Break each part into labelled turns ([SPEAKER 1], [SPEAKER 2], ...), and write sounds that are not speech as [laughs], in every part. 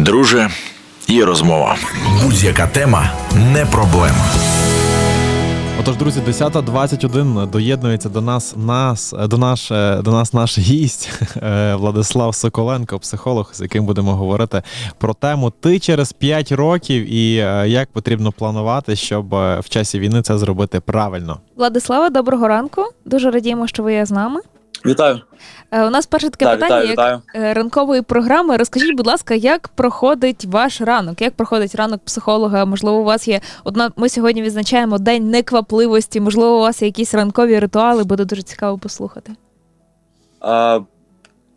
[SPEAKER 1] Друже, є розмова.
[SPEAKER 2] Будь-яка тема не проблема.
[SPEAKER 3] Отож, друзі, 10.21 доєднується до нас нас до наш е, до нас наш гість [laughs] е, Владислав Соколенко, психолог, з яким будемо говорити про тему Ти через 5 років і е, як потрібно планувати, щоб в часі війни це зробити правильно.
[SPEAKER 4] Владислава, доброго ранку. Дуже радіємо, що ви є з нами.
[SPEAKER 5] Вітаю.
[SPEAKER 4] Е, У нас перше таке
[SPEAKER 5] Так,
[SPEAKER 4] питання
[SPEAKER 5] вітаю,
[SPEAKER 4] як
[SPEAKER 5] вітаю.
[SPEAKER 4] е, ранкової програми. Розкажіть, будь ласка, як проходить ваш ранок? Як проходить ранок психолога? Можливо, у вас є одна. Ми сьогодні відзначаємо день неквапливості. Можливо, у вас є якісь ранкові ритуали, буде дуже цікаво послухати.
[SPEAKER 5] А,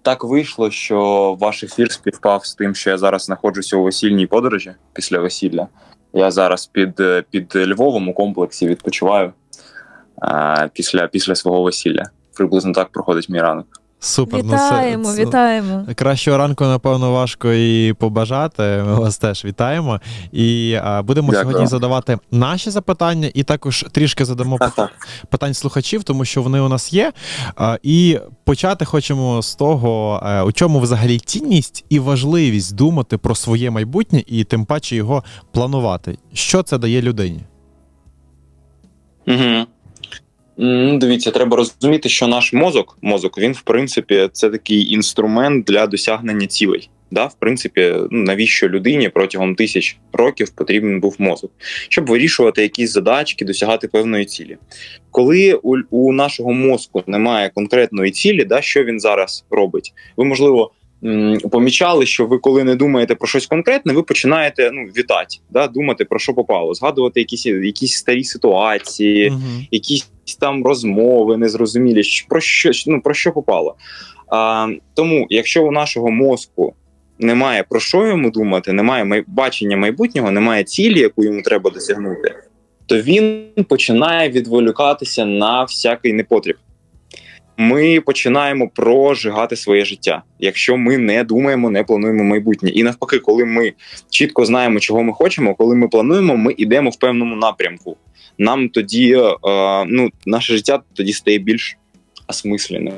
[SPEAKER 5] так вийшло, що ваш ефір співпав з тим, що я зараз знаходжуся у весільній подорожі після весілля. Я зараз під, е, під Львовом у комплексі відпочиваю а, після, після свого весілля. Приблизно так проходить мій ранок.
[SPEAKER 3] Супер,
[SPEAKER 4] Вітаємо,
[SPEAKER 3] ну це, це-
[SPEAKER 4] вітаємо.
[SPEAKER 3] Кращого ранку, напевно, важко і побажати. Ми вас теж вітаємо. І а, будемо
[SPEAKER 5] Дякую.
[SPEAKER 3] сьогодні задавати наші запитання, і також трішки задамо питань слухачів, тому що вони у нас є. А, І почати хочемо з того, е, у чому взагалі цінність і важливість думати про своє майбутнє, і тим паче його планувати. Що це дає людині?
[SPEAKER 5] Угу. Ну, дивіться, треба розуміти, що наш мозок, мозок, він в принципі це такий інструмент для досягнення цілей. Да, в принципі, ну, навіщо людині протягом тисяч років потрібен був мозок, щоб вирішувати якісь задачки, досягати певної цілі. Коли у, у нашого мозку немає конкретної цілі, да, що він зараз робить? Ви, можливо, помічали, що ви, коли не думаєте про щось конкретне, ви починаєте ну, вітати, да, думати про що попало, згадувати якісь, якісь старі ситуації,
[SPEAKER 3] Мгм.
[SPEAKER 5] якісь там розмови незрозумілі, про що ну, про що попало. А, тому, якщо у нашого мозку немає про що йому думати, немає май- бачення майбутнього, немає цілі, яку йому треба досягнути, то він починає відволікатися на всякий непотріб. Ми починаємо прожигати своє життя, якщо ми не думаємо, не плануємо майбутнє. І навпаки, коли ми чітко знаємо, чого ми хочемо, коли ми плануємо, ми йдемо в певному напрямку нам тоді е, ну, наше життя тоді стає більш осмисленим.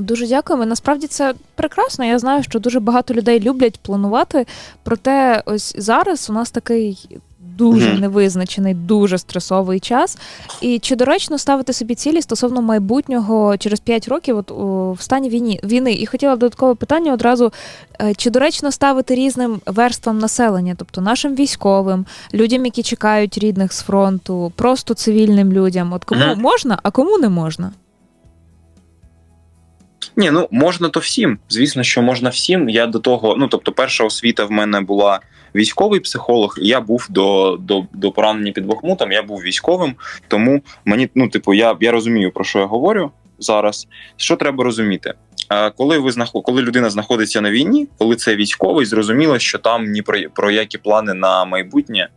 [SPEAKER 4] Дуже дякуємо. Насправді це прекрасно. Я знаю, що дуже багато людей люблять планувати. Проте, ось зараз у нас такий дуже
[SPEAKER 5] Мгм.
[SPEAKER 4] невизначений, дуже стресовий час. І чи доречно ставити собі цілі стосовно майбутнього через 5 років, от у, в стані війні війни? І хотіла додаткове питання одразу: е, чи доречно ставити різним верствам населення, тобто нашим військовим, людям, які чекають рідних з фронту, просто цивільним людям? От кому
[SPEAKER 5] Мгм.
[SPEAKER 4] можна, а кому не можна?
[SPEAKER 5] Ні, ну можна то всім. Звісно, що можна всім. Я до того, ну тобто, перша освіта в мене була військовий психолог. Я був до, до, до поранення під Бахмутом, я був військовим. Тому мені, ну, типу, я, я розумію, про що я говорю зараз. Що треба розуміти? Коли ви знаход... коли людина знаходиться на війні, коли це військовий, зрозуміло, що там ні про, про які плани на майбутнє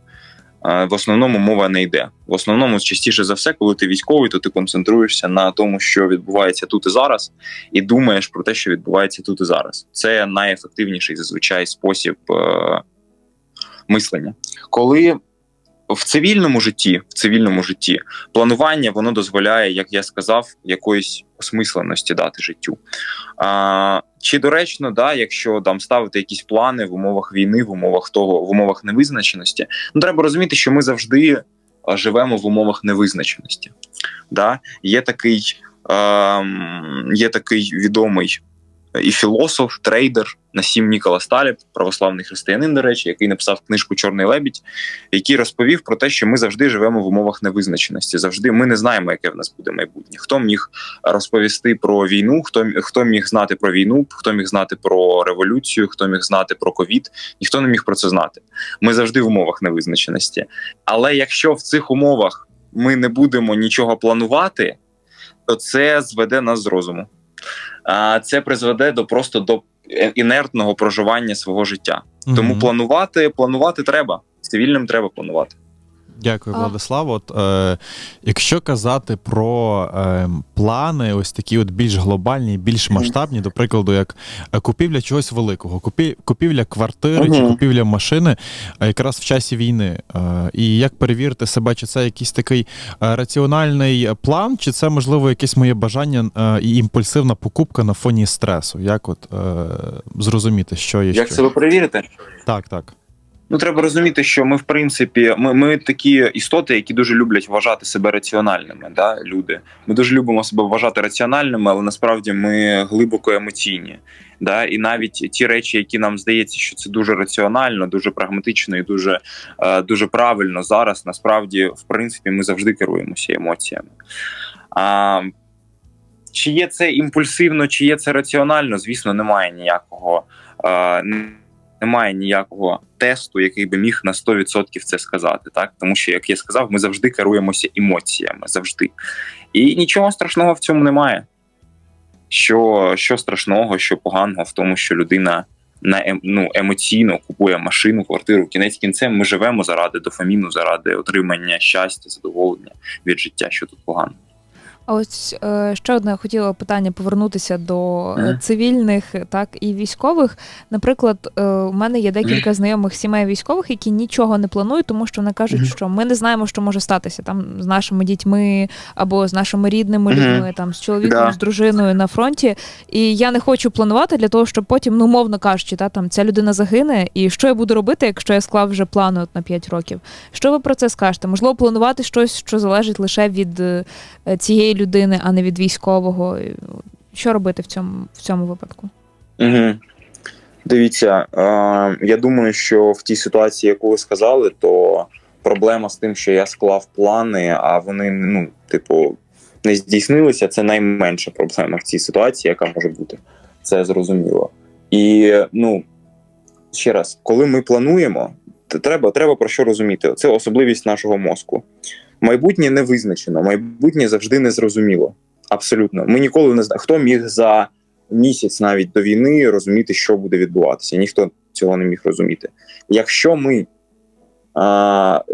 [SPEAKER 5] в основному мова не йде. В основному, частіше за все, коли ти військовий, то ти концентруєшся на тому, що відбувається тут і зараз, і думаєш про те, що відбувається тут і зараз. Це найефективніший зазвичай спосіб е, мислення. Коли в цивільному житті, в цивільному житті планування воно дозволяє, як я сказав, якоїсь осмисленості дати життю. А, чи доречно, да, якщо там ставити якісь плани в умовах війни, в умовах того, в умовах невизначеності, ну треба розуміти, що ми завжди живемо в умовах невизначеності. Да? Є такий, ем, є такий відомий і філософ, трейдер Насім Ніколас Таліб, православний християнин, до речі, який написав книжку Чорний лебідь, який розповів про те, що ми завжди живемо в умовах невизначеності. Завжди ми не знаємо, яке в нас буде майбутнє. Хто міг розповісти про війну, хто, хто міг знати про війну, хто міг знати про революцію, хто міг знати про ковід, ніхто не міг про це знати. Ми завжди в умовах невизначеності. Але якщо в цих умовах ми не будемо нічого планувати, то це зведе нас з розуму. А це призведе до просто до інертного проживання свого життя. Тому планувати, планувати треба. Цивільним треба планувати.
[SPEAKER 3] Дякую,
[SPEAKER 4] А-
[SPEAKER 3] Владислав. От, е, якщо казати про е, плани, ось такі от більш глобальні, більш масштабні, до прикладу, як е, купівля чогось великого, купі, купівля квартири чи купівля машини, е, якраз в часі війни. Е, і як перевірити себе, чи це якийсь такий е, раціональний план, чи це можливо якесь моє бажання е, і імпульсивна покупка на фоні стресу? Як от е, зрозуміти, що є
[SPEAKER 5] Як
[SPEAKER 3] що?
[SPEAKER 5] себе перевірити?
[SPEAKER 3] Так, так.
[SPEAKER 5] Ну, треба розуміти, що ми, в принципі, ми, ми такі істоти, які дуже люблять вважати себе раціональними. Да, люди. Ми дуже любимо себе вважати раціональними, але насправді ми глибоко емоційні. Да? І навіть ті речі, які нам здається, що це дуже раціонально, дуже прагматично і дуже, е, дуже правильно зараз. Насправді, в принципі, ми завжди керуємося емоціями. А, чи є це імпульсивно, чи є це раціонально? Звісно, немає ніякого. Е, немає ніякого тесту, який би міг на 100% це сказати, так тому що, як я сказав, ми завжди керуємося емоціями, завжди. І нічого страшного в цьому немає. Що, що страшного, що поганого в тому, що людина на ем, ну, емоційно купує машину, квартиру. Кінець кінцем ми живемо заради дофаміну, заради отримання щастя, задоволення від життя. Що тут погано?
[SPEAKER 4] А ось е, ще одне хотіла питання повернутися до е, цивільних, так і військових. Наприклад, е, у мене є декілька знайомих сімей військових, які нічого не планують, тому що вони кажуть, що ми не знаємо, що може статися там з нашими дітьми або з нашими рідними людьми, там з чоловіком,
[SPEAKER 5] Да.
[SPEAKER 4] з дружиною на фронті. І я не хочу планувати для того, щоб потім, ну мовно кажучи, та там ця людина загине. І що я буду робити, якщо я склав вже плани от на 5 років? Що ви про це скажете? Можливо, планувати щось, що залежить лише від цієї людини, а не від військового. Що робити в цьому в цьому випадку?
[SPEAKER 5] Угу. Дивіться, е, я думаю, що в тій ситуації, яку ви сказали, то проблема з тим, що я склав плани, а вони, ну, типу, не здійснилися, це найменша проблема в цій ситуації, яка може бути. Це зрозуміло. І ну, ще раз, коли ми плануємо, треба, треба про що розуміти. Це особливість нашого мозку. Майбутнє не визначено, майбутнє завжди незрозуміло. Абсолютно. Ми ніколи не знаємо, хто міг за місяць навіть до війни розуміти, що буде відбуватися. Ніхто цього не міг розуміти. Якщо ми а,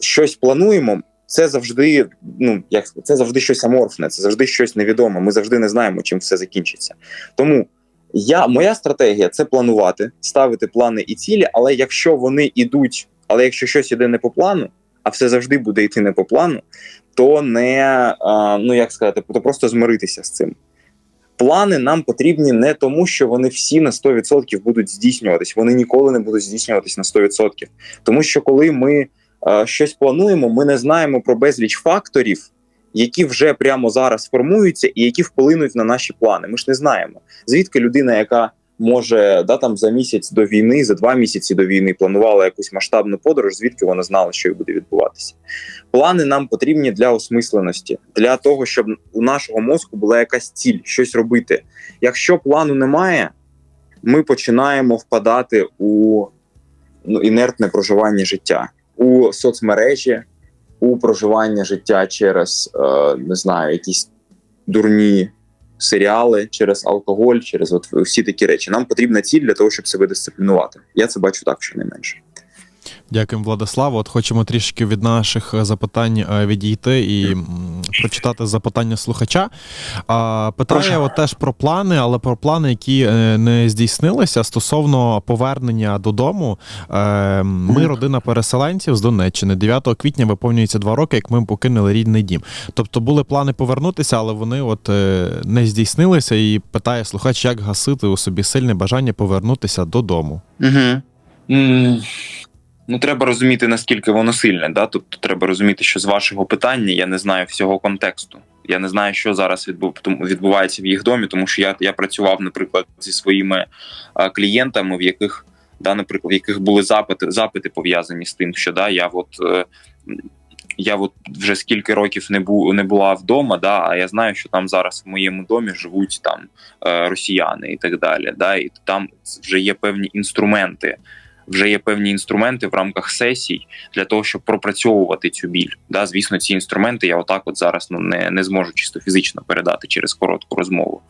[SPEAKER 5] щось плануємо, це завжди, ну як це завжди щось аморфне, це завжди щось невідоме. Ми завжди не знаємо, чим все закінчиться. Тому я, моя стратегія це планувати, ставити плани і цілі, але якщо вони йдуть, але якщо щось іде не по плану, а все завжди буде йти не по плану, то не ну як сказати, то просто змиритися з цим. Плани нам потрібні не тому, що вони всі на 100% будуть здійснюватись. Вони ніколи не будуть здійснюватись на 100%. Тому що коли ми е, щось плануємо, ми не знаємо про безліч факторів, які вже прямо зараз формуються і які вплинуть на наші плани. Ми ж не знаємо. Звідки людина, яка може да там за місяць до війни, за два місяці до війни планувала якусь масштабну подорож, звідки вона знала, що буде відбуватися. Плани нам потрібні для осмисленості, для того, щоб у нашого мозку була якась ціль, щось робити. Якщо плану немає, ми починаємо впадати у ну, інертне проживання життя, у соцмережі, у проживання життя через е, не знаю, якісь дурні серіали, через алкоголь, через от всі такі речі. Нам потрібна ціль для того, щоб себе дисциплінувати. Я це бачу так, щонайменше.
[SPEAKER 3] Дякуємо, Владиславу. От хочемо трішки від наших е, запитань е, відійти і прочитати запитання слухача. Питає от теж про плани, але про плани, які е, не здійснилися стосовно повернення додому. Ми родина переселенців з Донеччини. 9 квітня виповнюється два роки, як ми покинули рідний дім. Тобто були плани повернутися, але вони от не здійснилися. І питає слухач, як гасити у собі сильне бажання повернутися додому.
[SPEAKER 5] Угу. Ну, треба розуміти, наскільки воно сильне. Да? Тобто треба розуміти, що з вашого питання я не знаю всього контексту. Я не знаю, що зараз відбувається в їх домі, тому що я, я працював, наприклад, зі своїми а, клієнтами, в яких, да, наприклад, в яких були запити, запити пов'язані з тим, що да, я от. е, Я от вже скільки років не бу не була вдома, да, а я знаю, що там зараз в моєму домі живуть там е, росіяни і так далі. Да, і там вже є певні інструменти, вже є певні інструменти в рамках сесій для того, щоб пропрацьовувати цю біль. Да, звісно, ці інструменти я отак от зараз ну не, не зможу чисто фізично передати через коротку розмову.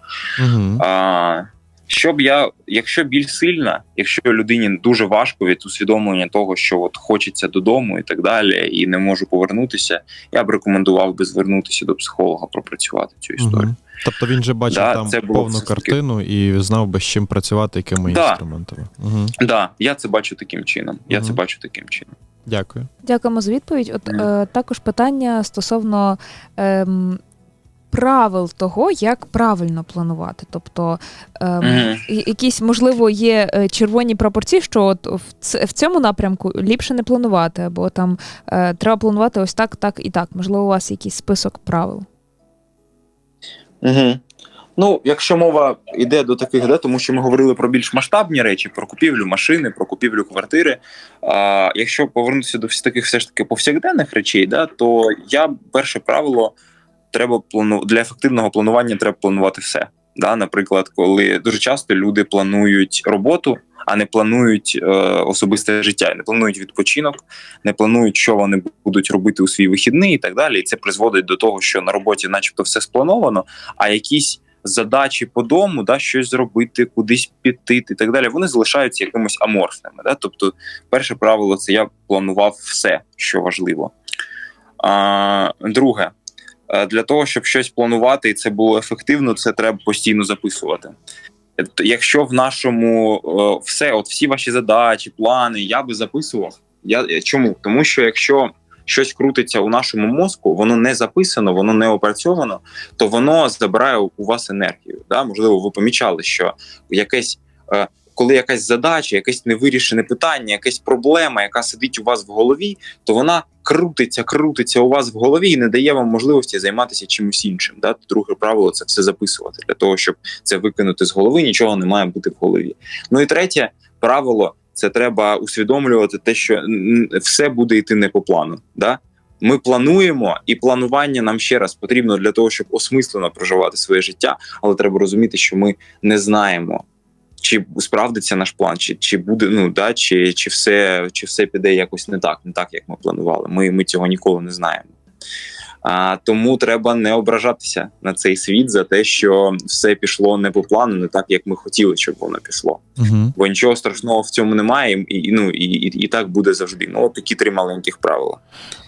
[SPEAKER 3] Угу.
[SPEAKER 5] А, Щоб я, якщо біль сильна, якщо людині дуже важко від усвідомлення того, що от хочеться додому і так далі, і не можу повернутися, я б рекомендував би звернутися до психолога, пропрацювати цю історію.
[SPEAKER 3] Мгм. Тобто він же бачив
[SPEAKER 5] Да,
[SPEAKER 3] там
[SPEAKER 5] це
[SPEAKER 3] повну картину і знав би, з чим працювати, якими
[SPEAKER 5] Да.
[SPEAKER 3] інструментами. Угу.
[SPEAKER 5] Да, я це бачу таким чином. Я це бачу таким чином.
[SPEAKER 3] Дякую.
[SPEAKER 4] Дякуємо за відповідь. От е, також питання стосовно ем, правил того, як правильно планувати. Тобто ем, якісь, можливо, є е, червоні пропорції, що от в, цьому напрямку ліпше не планувати, або там е, треба планувати ось так, так і так. Можливо, у вас якийсь список правил.
[SPEAKER 5] Угу. Ну, якщо мова йде до таких, да, тому що ми говорили про більш масштабні речі, про купівлю машини, про купівлю квартири. А, якщо повернутися до таких все ж таки повсякденних речей, да, то я перше правило треба плану для ефективного планування треба планувати все. Да, наприклад, коли дуже часто люди планують роботу, а не планують е, особисте життя, не планують відпочинок, не планують, що вони будуть робити у свій вихідний і так далі. І це призводить до того, що на роботі, начебто, все сплановано, а якісь задачі по дому, да, щось зробити, кудись піти і так далі, вони залишаються якимось аморфними. Да? Тобто, перше правило це я планував все, що важливо. А, друге, для того, щоб щось планувати і це було ефективно, це треба постійно записувати. Е, Якщо в нашому е, все, от всі ваші задачі, плани, я би записував. Я е, чому? Тому що якщо щось крутиться у нашому мозку, воно не записано, воно не опрацьовано, то воно забирає у вас енергію. Да? Можливо, ви помічали, що якесь. Коли якась задача, якесь невирішене питання, якась проблема, яка сидить у вас в голові, то вона крутиться, крутиться у вас в голові і не дає вам можливості займатися чимось іншим. Да? Друге правило це все записувати для того, щоб це викинути з голови. Нічого не має бути в голові. Ну і третє правило це треба усвідомлювати те, що все буде йти не по плану. Да? Ми плануємо, і планування нам ще раз потрібно для того, щоб осмислено проживати своє життя, але треба розуміти, що ми не знаємо. Чи справдиться наш план, чи, чи буде ну да, чи, чи все чи все піде якось не так, не так як ми планували. Ми, ми цього ніколи не знаємо. А, тому треба не ображатися на цей світ за те, що все пішло не по плану, не так як ми хотіли, щоб воно пішло.
[SPEAKER 3] Угу.
[SPEAKER 5] Бо нічого страшного в цьому немає, і, ну, і, і, і так буде завжди. Ну, от такі три маленьких правила.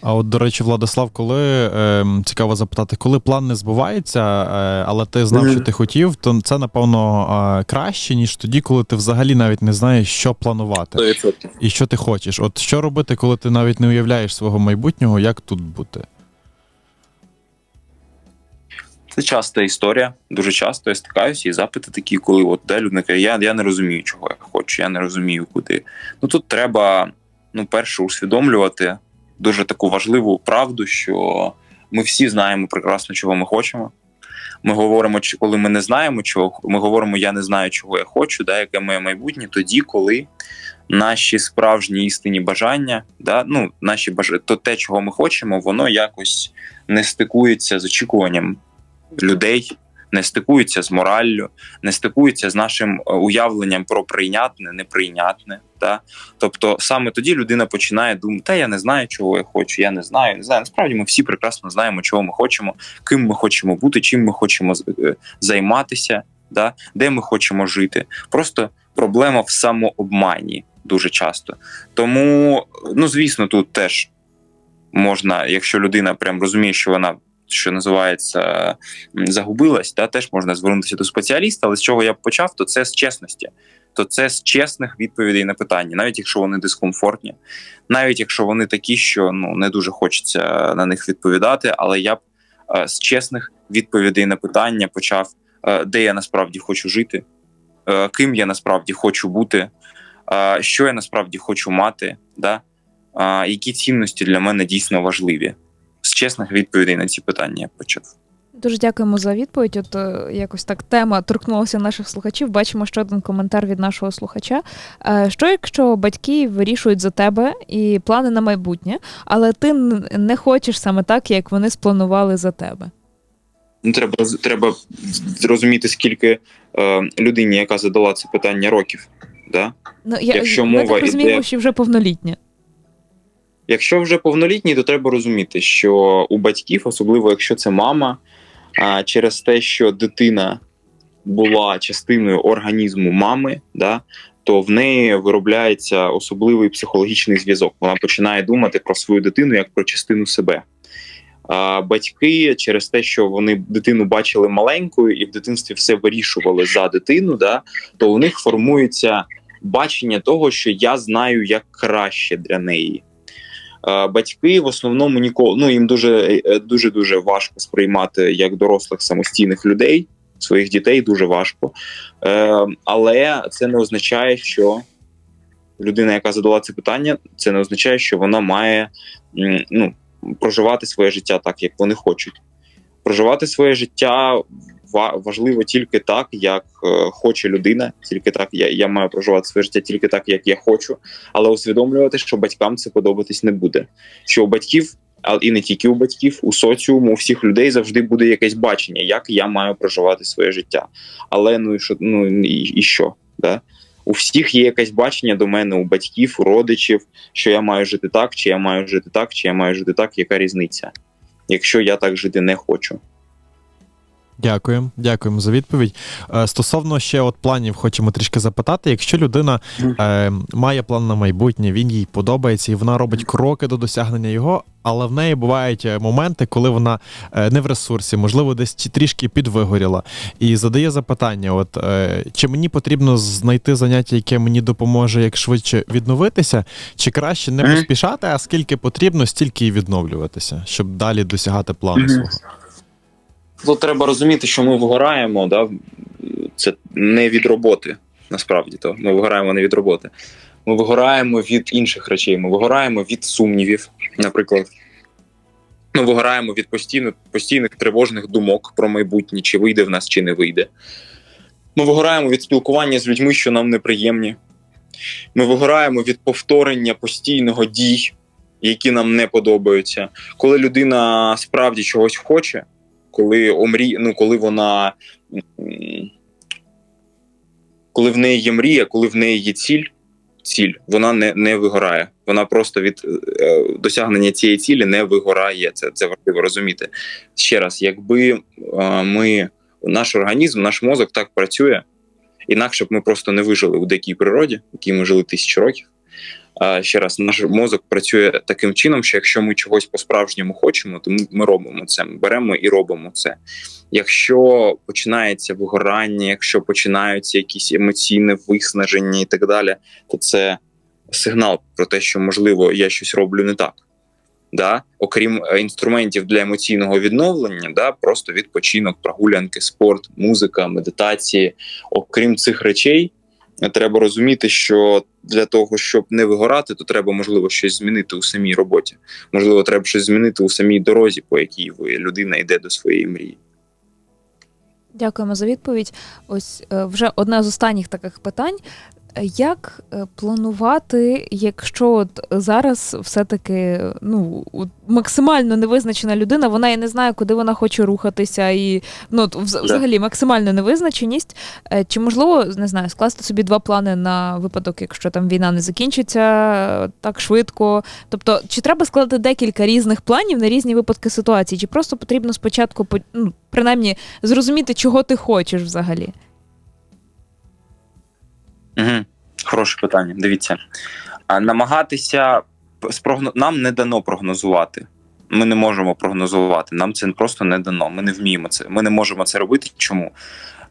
[SPEAKER 3] А от, до речі, Владислав, коли е, цікаво запитати, коли план не збувається, е, але ти знав,
[SPEAKER 5] Мгм.
[SPEAKER 3] що ти хотів, то це напевно е, краще, ніж тоді, коли ти взагалі навіть не знаєш, що планувати
[SPEAKER 5] 100%.
[SPEAKER 3] і що ти хочеш. От що робити, коли ти навіть не уявляєш свого майбутнього, як тут бути?
[SPEAKER 5] Це часта історія. Дуже часто я стикаюся і запити такі, коли от де людина каже, я, я не розумію, чого я хочу, я не розумію, куди. Ну тут треба, ну, перше, усвідомлювати дуже таку важливу правду, що ми всі знаємо прекрасно, чого ми хочемо. Ми говоримо, коли ми не знаємо чого, ми говоримо, я не знаю, чого я хочу, да, яке моє майбутнє, тоді, коли наші справжні істинні бажання, да, ну, наші баж... то те, чого ми хочемо, воно якось не стикується з очікуванням людей, не стикується з мораллю, не стикується з нашим е, уявленням про прийнятне, неприйнятне. Да? Тобто саме тоді людина починає думати, та я не знаю, чого я хочу, я не знаю, не знаю. Насправді ми всі прекрасно знаємо, чого ми хочемо, ким ми хочемо бути, чим ми хочемо е, займатися, да? де ми хочемо жити. Просто проблема в самообмані дуже часто. Тому, ну звісно, тут теж можна, якщо людина прям розуміє, що вона. Що називається загубилась, та теж можна звернутися до спеціаліста. Але з чого я почав, то це з чесності. То це з чесних відповідей на питання, навіть якщо вони дискомфортні, навіть якщо вони такі, що ну не дуже хочеться на них відповідати. Але я б е, з чесних відповідей на питання почав, е, де я насправді хочу жити, е, ким я насправді хочу бути, е, що я насправді хочу мати, да? які цінності для мене дійсно важливі. Чесних відповідей на ці питання я почав.
[SPEAKER 4] Дуже дякуємо за відповідь. От е, якось так тема торкнулася наших слухачів. Бачимо ще один коментар від нашого слухача. Е, Що якщо батьки вирішують за тебе і плани на майбутнє, але ти не хочеш саме так, як вони спланували за тебе?
[SPEAKER 5] Ну, треба треба зрозуміти, скільки е, людині, яка задала це питання років. Да?
[SPEAKER 4] Ну я
[SPEAKER 5] Якщо
[SPEAKER 4] ми так розуміємо,
[SPEAKER 5] йде-
[SPEAKER 4] що вже повнолітня.
[SPEAKER 5] Якщо вже повнолітній, то треба розуміти, що у батьків, особливо якщо це мама, через те, що дитина була частиною організму мами, да, то в неї виробляється особливий психологічний зв'язок. Вона починає думати про свою дитину як про частину себе. А батьки через те, що вони дитину бачили маленькою і в дитинстві все вирішували за дитину, да, то у них формується бачення того, що я знаю як краще для неї. Е, Батьки в основному ніколи ну їм дуже дуже дуже важко сприймати як дорослих самостійних людей, своїх дітей дуже важко. Е, Але це не означає, що людина, яка задала це питання, це не означає, що вона має ну, проживати своє життя так, як вони хочуть. Проживати своє життя важливо тільки так, як е, хоче людина, тільки так я, я маю проживати своє життя тільки так, як я хочу, але усвідомлювати, що батькам це подобатись не буде. Що у батьків, а і не тільки у батьків, у соціуму, у всіх людей завжди буде якесь бачення, як я маю проживати своє життя. Але ну і що, ну і, і що? Да? У всіх є якесь бачення до мене, у батьків, у родичів, що я маю жити так, чи я маю жити так, чи я маю жити так, яка різниця, якщо я так жити не хочу.
[SPEAKER 3] Дякуємо, дякуємо за відповідь. Е, Стосовно ще от планів, хочемо трішки запитати. Якщо людина е, має план на майбутнє, він їй подобається, і вона робить кроки до досягнення його, але в неї бувають е, моменти, коли вона е, не в ресурсі, можливо, десь трішки підвигоріла, і задає запитання: от е, чи мені потрібно знайти заняття, яке мені допоможе як швидше відновитися, чи краще не поспішати, а скільки потрібно, стільки і відновлюватися, щоб далі досягати плану свого.
[SPEAKER 5] Тут треба розуміти, що ми вигораємо, да? це не від роботи, насправді то. Ми вигораємо не від роботи. Ми вигораємо від інших речей. Ми вигораємо від сумнівів, наприклад. Ми вигораємо від постійно, постійних тривожних думок про майбутнє, чи вийде в нас, чи не вийде. Ми вигораємо від спілкування з людьми, що нам неприємні. Ми вигораємо від повторення постійного дій, які нам не подобаються. Коли людина справді чогось хоче, коли омрі... ну, коли вона коли в неї є мрія, коли в неї є ціль, ціль, вона не, не вигорає. Вона просто від е, досягнення цієї цілі не вигорає. Це, це важливо розуміти. Ще раз, якби е, ми, наш організм, наш мозок так працює, інакше б ми просто не вижили у дикій природі, в якій ми жили тисячі років. Ще раз, наш мозок працює таким чином, що якщо ми чогось по-справжньому хочемо, то ми, ми робимо це. Ми беремо і робимо це. Якщо починається вигорання, якщо починаються якісь емоційне виснаження і так далі, то це сигнал про те, що можливо я щось роблю не так. Да? Окрім е, інструментів для емоційного відновлення, да, просто відпочинок, прогулянки, спорт, музика, медитації. Окрім цих речей, треба розуміти, що для того, щоб не вигорати, то треба можливо щось змінити у самій роботі. Можливо, треба щось змінити у самій дорозі, по якій ви людина йде до своєї мрії.
[SPEAKER 4] Дякуємо за відповідь. Ось е, вже одне з останніх таких питань. Як е, планувати, якщо от зараз все-таки ну, максимально невизначена людина, вона і не знає, куди вона хоче рухатися, і ну, взагалі максимальна невизначеність. Е, Чи можливо не знаю, скласти собі два плани на випадок, якщо там війна не закінчиться е, так швидко? Тобто, чи треба складати декілька різних планів на різні випадки ситуації, чи просто потрібно спочатку ну, принаймні зрозуміти, чого ти хочеш взагалі?
[SPEAKER 5] Угу. Хороше питання. Дивіться. Намагатися спрогно... нам не дано прогнозувати. Ми не можемо прогнозувати. Нам це просто не дано. Ми не вміємо це. Ми не можемо це робити. Чому?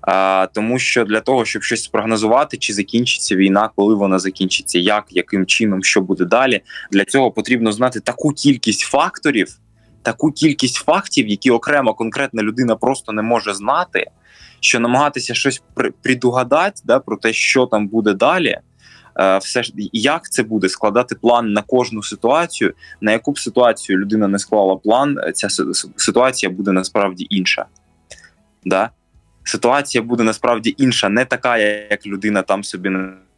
[SPEAKER 5] А, тому що для того, щоб щось спрогнозувати, чи закінчиться війна, коли вона закінчиться, як, яким чином, що буде далі, для цього потрібно знати таку кількість факторів, таку кількість фактів, які окрема конкретна людина просто не може знати, що намагатися щось при- предугадати да, про те, що там буде далі. е, Все ж як це буде складати план на кожну ситуацію, на яку б ситуацію людина не склала план, е, ця си- си- ситуація буде насправді інша. Да? Ситуація буде насправді інша, не така, як людина там собі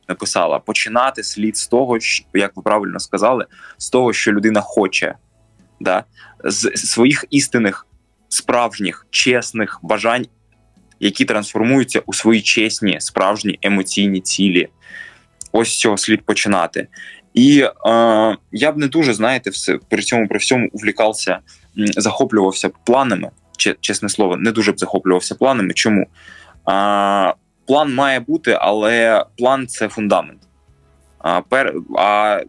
[SPEAKER 5] написала. Починати слід з того, щ- як ви правильно сказали, з того, що людина хоче, да? з своїх істинних, справжніх, чесних бажань які трансформуються у свої чесні, справжні емоційні цілі. Ось з цього слід починати. І е, я б не дуже, знаєте, все при цьому при всьому увлікався, захоплювався планами. Че- Чесне слово, не дуже б захоплювався планами. Чому? А, план має бути, але план це фундамент. А, пер, а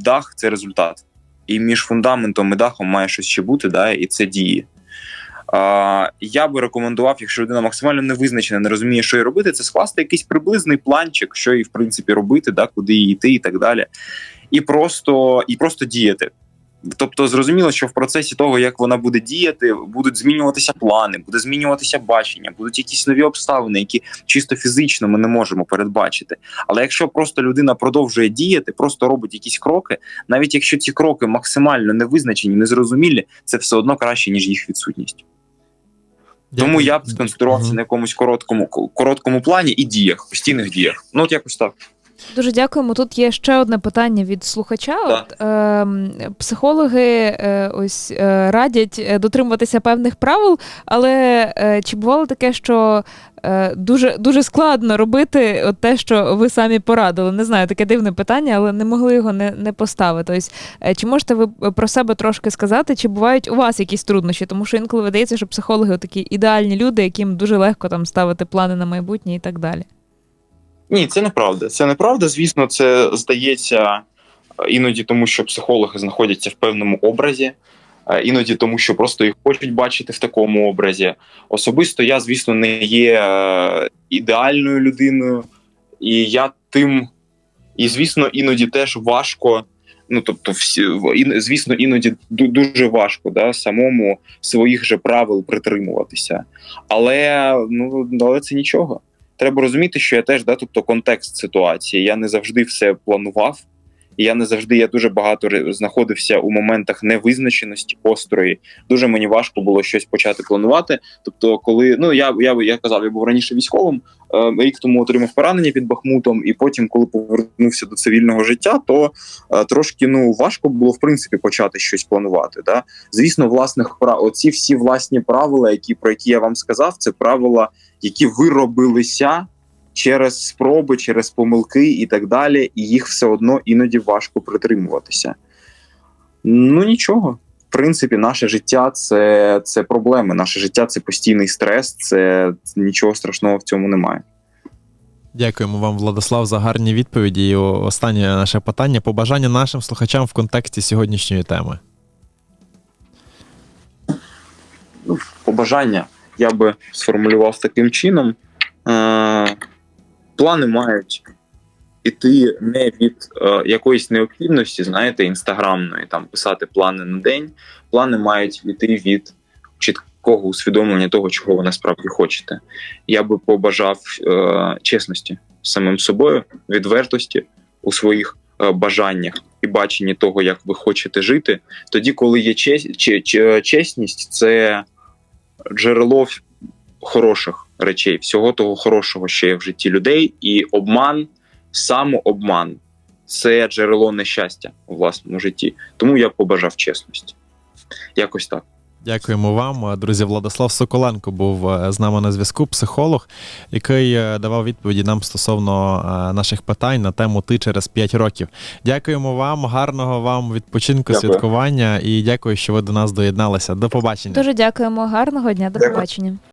[SPEAKER 5] дах це результат. І між фундаментом і дахом має щось ще бути, да, і це дії. Я би рекомендував, якщо людина максимально не визначена, не розуміє, що їй робити, це скласти якийсь приблизний планчик, що їй в принципі робити, да, куди їй йти і так далі. І просто, і просто діяти. Тобто, зрозуміло, що в процесі того, як вона буде діяти, будуть змінюватися плани, буде змінюватися бачення, будуть якісь нові обставини, які чисто фізично ми не можемо передбачити. Але якщо просто людина продовжує діяти, просто робить якісь кроки, навіть якщо ці кроки максимально невизначені, незрозумілі, це все одно краще ніж їх відсутність. Тому я б сконцентрувався на якомусь короткому короткому плані і діях, постійних діях. Ну от якось так.
[SPEAKER 4] Дуже дякуємо. Тут є ще одне питання від слухача. От, ем, психологи е, ось е, радять е, дотримуватися певних правил, але е, чи бувало таке, що е, дуже, дуже складно робити от те, що ви самі порадили? Не знаю, таке дивне питання, але не могли його не, не поставити. Ось е, чи можете ви про себе трошки сказати, чи бувають у вас якісь труднощі? Тому що інколи видається, що психологи такі ідеальні люди, яким дуже легко там ставити плани на майбутнє і так далі.
[SPEAKER 5] Ні, це неправда. Це неправда. Звісно, це здається е, іноді тому, що психологи знаходяться в певному образі, е, іноді тому, що просто їх хочуть бачити в такому образі. Особисто я, звісно, не є е, ідеальною людиною, і я тим, і звісно, іноді теж важко. Ну, тобто, всі, звісно, іноді дуже важко да, самому своїх же правил притримуватися. Але ну, але це нічого треба розуміти, що я теж да, тобто контекст ситуації. Я не завжди все планував, і я не завжди я дуже багато знаходився у моментах невизначеності, острої. Дуже мені важко було щось почати планувати. Тобто, коли ну я я, я казав, я був раніше військовим, е, рік тому отримав поранення під Бахмутом, і потім, коли повернувся до цивільного життя, то е, трошки ну важко було в принципі почати щось планувати. Да? Звісно, власних прав оці всі власні правила, які про які я вам сказав, це правила які виробилися через спроби, через помилки і так далі, і їх все одно іноді важко притримуватися. Ну нічого. В принципі, наше життя це, це проблеми. Наше життя це постійний стрес, це нічого страшного в цьому немає.
[SPEAKER 3] Дякуємо вам, Владислав, за гарні відповіді. І останнє наше питання. Побажання нашим слухачам в контексті сьогоднішньої теми.
[SPEAKER 5] ну, побажання я би сформулював таким чином. Е, плани мають іти не від е, якоїсь необхідності, знаєте, інстаграмної, там писати плани на день. Плани мають іти від чіткого усвідомлення того, чого ви насправді хочете. Я би побажав е, чесності самим собою, відвертості у своїх е, бажаннях і баченні того, як ви хочете жити. Тоді, коли є честь, че- че- чесність, це джерело хороших речей, всього того хорошого, що є в житті людей, і обман, самообман це джерело нещастя у власному житті. Тому я побажав чесності. Якось так.
[SPEAKER 3] Дякуємо вам, друзі. Владислав Соколенко був з нами на зв'язку, психолог, який давав відповіді нам стосовно наших питань на тему Ти через 5 років. Дякуємо вам, гарного вам відпочинку,
[SPEAKER 5] Дякую.
[SPEAKER 3] святкування і дякую, що ви до нас доєдналися. До побачення.
[SPEAKER 4] Дуже дякуємо, гарного дня, до
[SPEAKER 5] Дякую.
[SPEAKER 4] побачення.